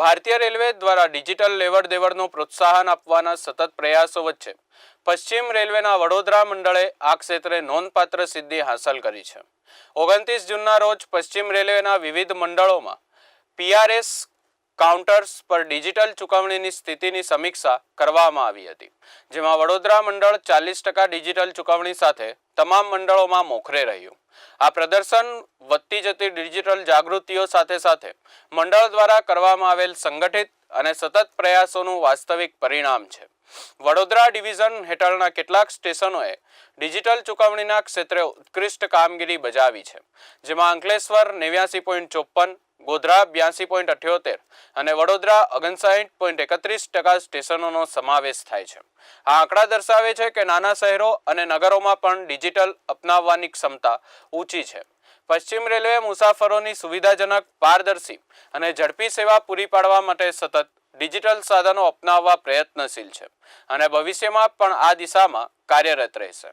ભારતીય રેલવે દ્વારા ડિજિટલ લેવડ દેવડનું પ્રોત્સાહન આપવાના સતત પ્રયાસો વચ્ચે પશ્ચિમ રેલવેના વડોદરા મંડળે આ ક્ષેત્રે નોંધપાત્ર સિદ્ધિ હાંસલ કરી છે. ઓગણત્રીસ જૂનના રોજ પશ્ચિમ રેલવેના વિવિધ મંડળોમાં પીઆરએસ કાઉન્ટર્સ પર ડિજિટલ ચૂકવણીની સ્થિતિની સમીક્ષા કરવામાં આવી હતી, જેમાં વડોદરા મંડળ ચાલીસ ટકા ડિજિટલ ચૂકવણી સાથે તમામ મંડળોમાં મોખરે રહ્યું. આ પ્રદર્શન વધતી જતી ડિજિટલ જાગૃતિઓ સાથે સાથે મંડળ દ્વારા કરવામાં આવેલ સંગઠિત અને સતત પ્રયાસોનું વાસ્તવિક પરિણામ છે. વડોદરા ડિવિઝન હેઠળના કેટલાક સ્ટેશનોએ ડિજિટલ ચૂકવણીના ક્ષેત્રે ઉત્કૃષ્ટ કામગીરી બજાવી છે. જેમાં અંકલેશ્વર નેવ્યાસી પોઈન્ટ ચોપન ગોધરા બ્યાસી પોઈન્ટ અઠ્યોતેર અને વડોદરા ઓગણસાઠ પોઈન્ટ એકત્રીસ ટકા સ્ટેશનોનો સમાવેશ થાય છે. આ આંકડા દર્શાવે છે કે નાના શહેરો અને નગરોમાં પણ ડિજિટલ અપનાવવાની ક્ષમતા ઊંચી છે. પશ્ચિમ રેલવે મુસાફરોની સુવિધાજનક પારદર્શી અને ઝડપી સેવા પૂરી પાડવા માટે સતત ડિજિટલ સાધનો અપનાવવા પ્રયત્નશીલ છે અને ભવિષ્યમાં પણ આ દિશામાં કાર્યરત રહેશે.